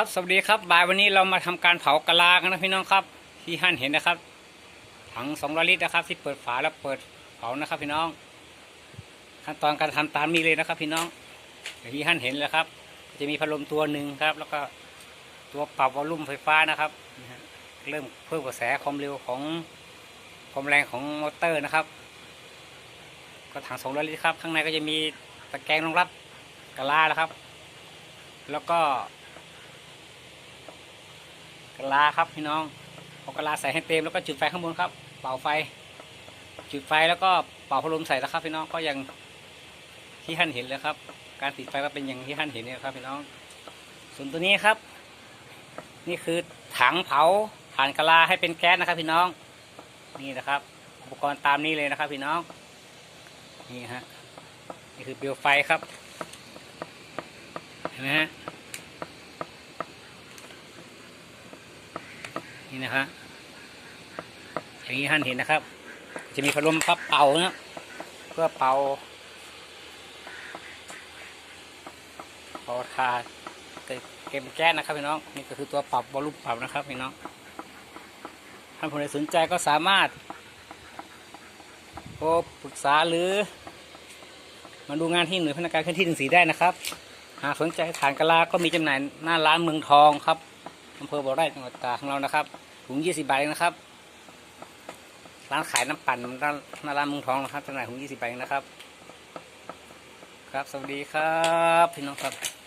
ครับสวัสดีครับบ่ายวันนี้เรามาทำการเผากะลากันนะพี่น้องครับ ที่ท่านเห็นนะครับ ถังสองร้อยลิตรนะครับ ที่เปิดฝาแล้วเปิดเผานะครับ พี่น้อง ขั้นตอนการทำตามนี้เลยนะครับ พี่น้องอย่างที่ท่านเห็นแล้วครับ จะมีพัดลมตัวหนึ่งครับ แล้วก็ตัวปรับวอลลุ่มไฟฟ้านะครับ เริ่มเพิ่มกระแสความเร็วของความแรงของมอเตอร์นะครับ ก็ถังสองร้อยลิตรครับ ข้างในก็จะมีตะแกรงรองรับกะลานะครับ แล้วก็ กะลาครับพี่น้องเอากะลาใส่ให้เต็มแล้วก็จุดไฟข้างบนครับ เป่าไฟ จุดไฟแล้วก็เป่าพัดลมใส่นะครับ พี่น้องก็ยังที่ท่านเห็นเลยครับ การติดไฟก็เป็นอย่างที่ท่านเห็นเนี่ยครับ พี่น้อง ส่วนตัวนี้ครับ นี่คือถังเผาถ่านกะลาให้เป็นแก๊สนะครับ พี่น้อง นี่นะครับ อุปกรณ์ตามนี้เลยนะครับ พี่น้องนี่ฮะนี่คือเปลวไฟครับเห็นไหมฮะ นี่นะฮะอย่างนี้ท่านเห็นนะครับ จะมีพัดลมพับเป่านะเพื่อเป่าเป่าทาเก็บแก๊สนะครับพี่น้องนี่ก็คือตัวปรับบอลลูนปรับนะครับพี่น้องท่านผู้ใดสนใจก็สามารถโทรปรึกษาหรือ มาดูงานที่หน่วยพนักงานเคลื่อนที่หนึ่งสีได้นะครับ หากสนใจฐานกะลาก็มีจำหน่ายหน้าร้านเมืองทองครับ อำเภอบ่อไร่จังหวัดตราของเรานะครับถุงยี่สิบบาทเองนะครับ ร้านขายน้ำปั่นร้านหน้าร้านเมืองทองนะครับจำหน่ายถุงยี่สิบบาทเองนะครับ ครับ สวัสดีครับ พี่น้องครับ